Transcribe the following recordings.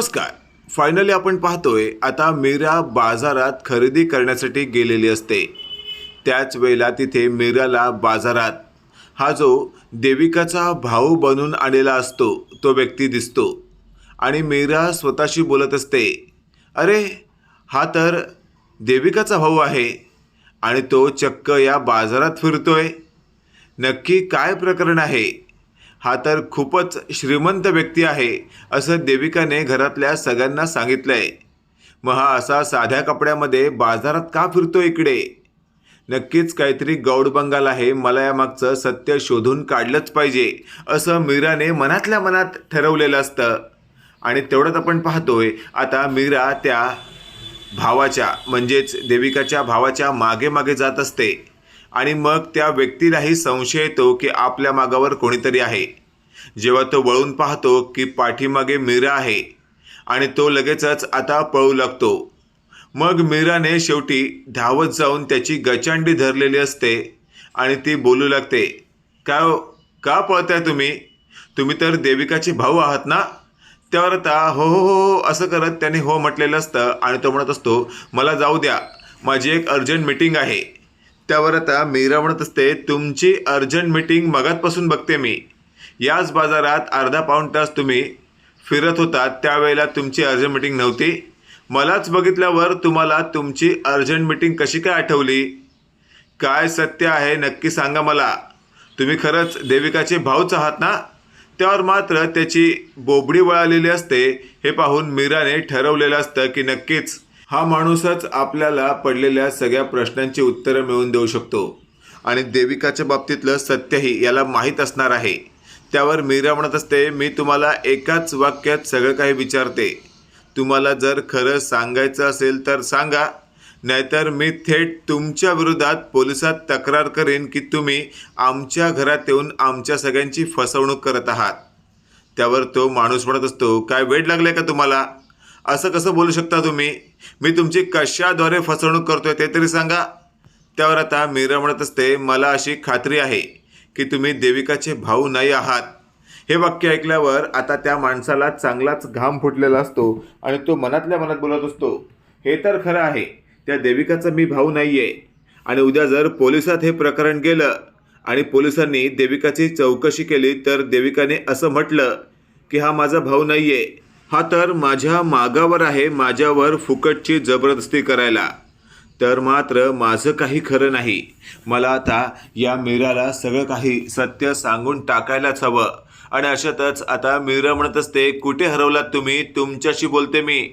नमस्कार. फायनली आपण पाहतोय आता मीरा बाजारात खरेदी करण्यासाठी गेलेली असते. त्याच वेळेला तिथे मीराला बाजारात. हा जो देविकाचा भाऊ बनून आलेला असतो तो व्यक्ती दिसतो. आणि मीरा स्वतःशी बोलत असते अरे हा तर देविकाचा भाऊ आहे. आणि तो चक्क या बाजारात फिरतोय. नक्की काय प्रकरण आहे? हा तर खूपच श्रीमंत व्यक्ती आहे असं देविकाने घरातल्या सगळ्यांना सांगितलं आहे मग हा असा साध्या कपड्यामध्ये बाजारात का फिरतो इकडे? नक्कीच काहीतरी गौड बंगाल आहे मला यामागचं सत्य शोधून काढलंच पाहिजे असं मीराने मनातल्या मनात ठरवलेलं असतं. आणि तेवढंच आपण पाहतोय आता मीरा त्या भावाच्या म्हणजेच देविकाच्या भावाच्या मागे मागे जात असते. आणि मग त्या व्यक्तीलाही संशय येतो की आपल्या मागावर कोणीतरी आहे. जेव्हा तो वळून पाहतो की पाठीमागे मीरा आहे आणि तो लगेचच आता पळू लागतो. मग मीराने शेवटी धावत जाऊन त्याची गचांडी धरलेली असते आणि ती बोलू लागते का हो? का पळताय तुम्ही? तुम्ही तर देविकाचे भाऊ आहात ना? त्यावर आता हो हो हो हो असं करत त्याने हो म्हटलेलं असतं आणि तो म्हणत असतो मला जाऊ द्या माझी एक अर्जंट मीटिंग आहे. त्यावर आता मीरा म्हणत असते तुमची अर्जंट मिटिंग मगातपासून बघते मी. याच बाजारात अर्धा पाऊण तास तुम्ही फिरत होतात त्यावेळेला तुमची अर्जंट मीटिंग नव्हती. मलाच बघितल्यावर तुम्हाला तुमची अर्जंट मिटिंग कशी काय आठवली? काय सत्य आहे नक्की सांगा मला. तुम्ही खरंच देविकाचे भाऊच आहात ना? त्यावर मात्र त्याची बोबडी वळालेली असते. हे पाहून मीराने ठरवलेलं असतं की नक्कीच हा माणूसच आपल्याला पडलेल्या सगळ्या प्रश्नांची उत्तरं मिळवून देऊ शकतो. आणि देविकाच्या बाबतीतलं सत्यही याला माहीत असणार आहे. त्यावर मीरा म्हणत असते मी तुम्हाला एकाच वाक्यात सगळं काही विचारते. तुम्हाला जर खरं सांगायचं असेल तर सांगा. नाहीतर मी थेट तुमच्या विरोधात पोलिसात तक्रार करेन की तुम्ही आमच्या घरात येऊन आमच्या सगळ्यांची फसवणूक करत आहात. त्यावर तो माणूस म्हणत असतो काय वेळ लागले का तुम्हाला? असं कसं बोलू शकता तुम्ही? मी तुमची कशाद्वारे फसवणूक करतोय ते तरी सांगा. त्यावर आता मीरा म्हणत असते मला अशी खात्री आहे की तुम्ही देविकाचे भाऊ नाही आहात. हे वाक्य ऐकल्यावर आता त्या माणसाला चांगलाच घाम फुटलेला असतो आणि तो मनातल्या मनात बोलत असतो हे तर खरं आहे त्या देविकाचा मी भाऊ नाही आहे आणि उद्या जर पोलिसात हे प्रकरण गेलं आणि पोलिसांनी देविकाची चौकशी केली तर देविकाने असं म्हटलं की हा माझा भाऊ नाही आहे हा तर माझ्या मागावर आहे माझ्यावर फुकटची जबरदस्ती करायला. तर मात्र माझं काही खरं नाही. मला आता या मीराला सगळं काही सत्य सांगून टाकायलाच हवं. आणि अशातच आता मीरा म्हणत असते कुठे हरवलात तुम्ही? तुमच्याशी बोलते मी.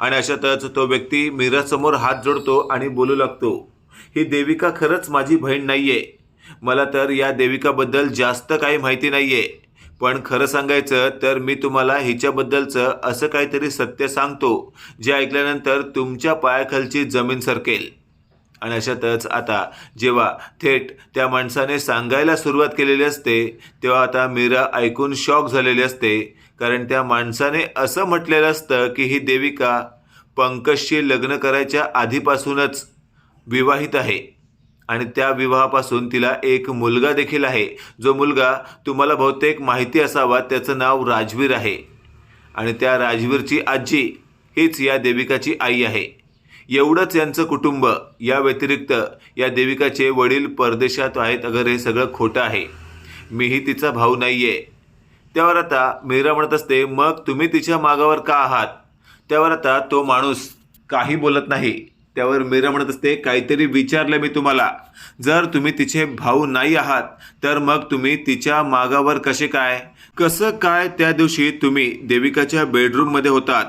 आणि अशातच तो व्यक्ती मीरासमोर हात जोडतो आणि बोलू लागतो. ही देविका खरंच माझी बहीण नाही आहे मला तर या देविकाबद्दल जास्त काही माहिती नाही आहे पण खरं सांगायचं तर मी तुम्हाला हिच्याबद्दलचं असं काहीतरी सत्य सांगतो जे ऐकल्यानंतर तुमच्या पायाखालची जमीन सरकेल. आणि अशातच आता जेव्हा थेट त्या माणसाने सांगायला सुरुवात केलेली असते तेव्हा आता मीरा ऐकून शॉक झालेली असते. कारण त्या माणसाने असं म्हटलेलं असतं की ही देविका पंकजशी लग्न करायच्या आधीपासूनच विवाहित आहे. आणि त्या विवाहापासून तिला एक मुलगा देखील आहे. जो मुलगा तुम्हाला बहुतेक माहिती असावा त्याचं नाव राजवीर आहे. आणि त्या राजवीरची आजी हीच या देविकाची आई आहे. एवढंच यांचं कुटुंब या व्यतिरिक्त या देविकाचे वडील परदेशात आहेत. अगर हे सगळं खोटं आहे. मीही तिचा भाऊ नाही आहे त्यावर आता मीरा म्हणत असते मग तुम्ही तिच्या मागावर का आहात? त्यावर आता तो माणूस काही बोलत नाही. त्यावर मीरा म्हणत असते काहीतरी विचारलं मी तुम्हाला. जर तुम्ही तिचे भाऊ नाही आहात तर मग तुम्ही तिच्या मागावर कसे काय? कसं काय त्या दिवशी तुम्ही देविकाच्या बेडरूममध्ये होतात?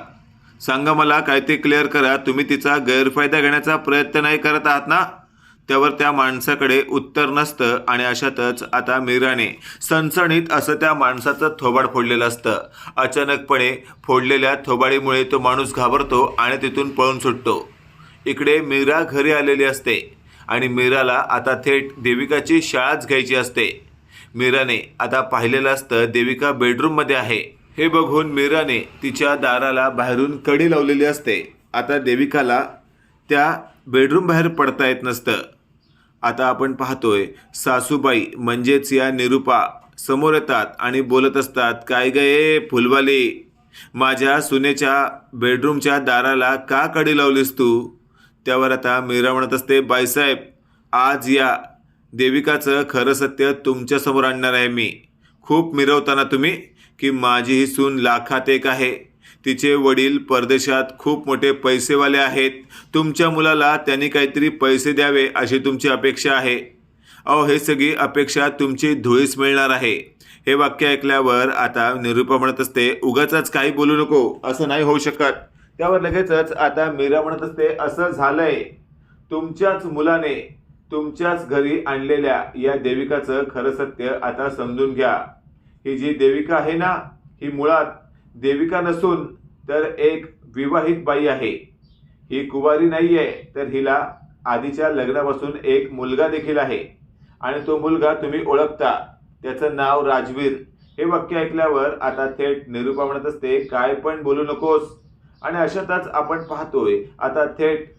सांगा मला काय ते क्लिअर करा. तुम्ही तिचा गैरफायदा घेण्याचा प्रयत्न नाही करत आहात ना? त्यावर त्या माणसाकडे उत्तर नसतं आणि अशातच आता मीराने सणसणीत असं त्या माणसाचं थोबाड फोडलेलं असतं. अचानकपणे फोडलेल्या थोबाडीमुळे तो माणूस घाबरतो आणि तिथून पळून सुटतो. इकडे मीरा घरी आलेली असते आणि मीराला आता थेट देविकाची शाळाच घ्यायची असते. मीराने आता पाहिलेलं असतं देविका बेडरूममध्ये आहे. हे बघून मीराने तिच्या दाराला बाहेरून कडी लावलेली असते. आता देविकाला त्या बेडरूम बाहेर पडता येत नसतं. आता आपण पाहतोय सासूबाई म्हणजेच या निरुपा समोर येतात आणि बोलत असतात काय गये फुलवाली? माझ्या सुनेच्या बेडरूमच्या दाराला का कडी लावलीस तू? त्यावर आता मीरा म्हणत असते बायसाहेब आज या देविकाचं खरं सत्य तुमच्यासमोर आणणार आहे मी. खूप मिरवताना तुम्ही की माझी ही सून लाखात एक आहे. तिचे वडील परदेशात खूप मोठे पैसेवाले आहेत. तुमच्या मुलाला त्यांनी काहीतरी पैसे द्यावे अशी तुमची अपेक्षा आहे. अहो हे सगळी अपेक्षा तुमची धुळीस मिळणार आहे. हे वाक्य ऐकल्यावर आता निरूपा म्हणत असते उगाच काही बोलू नको असं नाही होऊ शकत. त्यावर लगेचच आता मीरा म्हणत असते असं झालंय. तुमच्याच मुलाने तुमच्याच घरी आणलेल्या या देविकाचं खरं सत्य आता समजून घ्या. ही जी देविका आहे ना ही मुळात देविका नसून तर एक विवाहित बाई आहे. ही कुवारी नाही आहे तर हिला आधीच्या लग्नापासून एक मुलगा देखील आहे. आणि तो मुलगा तुम्ही ओळखता. त्याचं नाव राजवीर. हे वाक्य ऐकल्यावर आता थेट निरूपा म्हणत असते काय पण बोलू नकोस. आणि अशातच आपण पाहतोय आता थेट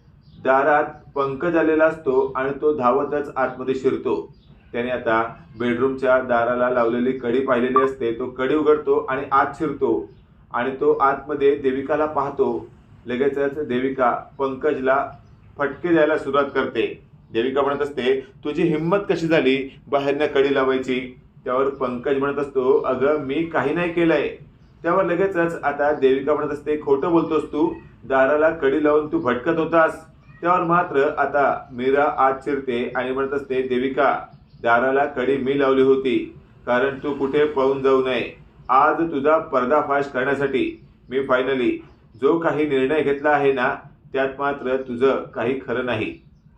दारात पंकज आलेला असतो आणि तो धावतच आतमध्ये शिरतो. त्याने आता बेडरूमच्या दाराला लावलेली कडी पाहिलेली असते तो कडी उघडतो आणि आत शिरतो. आणि तो आतमध्ये देविकाला पाहतो. लगेचच देविका पंकजला फटके द्यायला सुरुवात करते. देविका म्हणत असते तुझी हिंमत कशी झाली? बाहेरनं कडी लावायची. त्यावर पंकज म्हणत असतो अगं मी काही नाही केलंय. त्यावर लगेचच आता देविका म्हणत असते खोटं बोलतोस तू दाराला कडी लावून तू भटकत होतास. त्यावर मात्र आता मीरा आत शिरते आणि म्हणत असते देविका दाराला कडी मी लावली होती कारण तू कुठे पळून जाऊ नये. आज तुझा पर्दाफाश करण्यासाठी मी फायनली जो काही निर्णय घेतला आहे ना त्यात मात्र तुझं काही खरं नाही.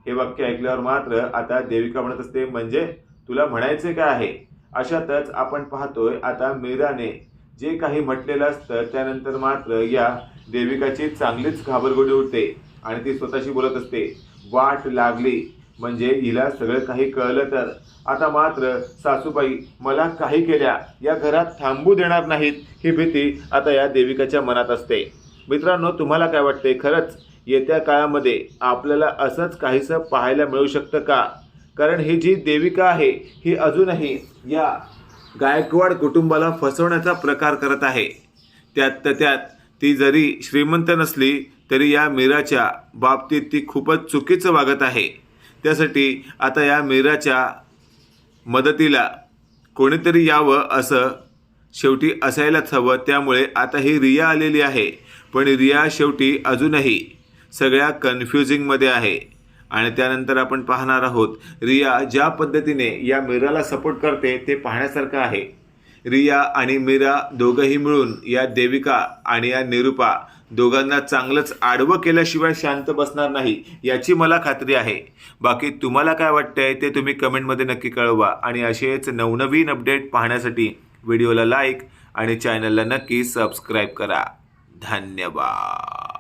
हे वाक्य ऐकल्यावर मात्र आता देविका म्हणत असते म्हणजे तुला म्हणायचे काय आहे? अशातच आपण पाहतोय आता मीराने जे काही म्हटलेलं असतं त्यानंतर मात्र या देविकाची चांगलीच घाबरगोडी उठते आणि ती स्वतःशी बोलत असते वाट लागली. म्हणजे हिला सगळं काही कळलं तर. आता मात्र सासूबाई मला काही केल्या या घरात थांबू देणार नाहीत. ही भीती आता या देविकाच्या मनात असते. मित्रांनो तुम्हाला काय वाटते खरंच येत्या काळामध्ये आपल्याला असंच काहीसं पाहायला मिळू शकतं का? कारण ही जी देविका आहे ही अजूनही या गायकवाड कुटुंबाला फसवण्याचा प्रकार करत आहे. त्यात त्यात ती जरी श्रीमंत नसली तरी या मीराच्या बाबतीत ती खूपच चुकीचं वागत आहे. त्यासाठी आता या मीराच्या मदतीला कोणीतरी यावं असं शेवटी असायलाच हवं. त्यामुळे आता ही रिया आलेली आहे. पण रिया शेवटी अजूनही सगळ्या कन्फ्युजिंगमध्ये आहे. आणि त्यानंतर आपण पाहणार आहोत रिया ज्या पद्धतीने या मीराला सपोर्ट करते ते पाहण्यासारखं आहे. रिया आणि मीरा दोघंही मिळून या देविका आणि या निरुपा दोघांना चांगलंच आडवं केल्याशिवाय शांत बसणार नाही याची मला खात्री आहे. बाकी तुम्हाला काय वाटतंय ते तुम्ही कमेंटमध्ये नक्की कळवा आणि असेच नवनवीन अपडेट पाहण्यासाठी व्हिडिओला लाईक आणि चॅनलला नक्की सबस्क्राईब करा. धन्यवाद.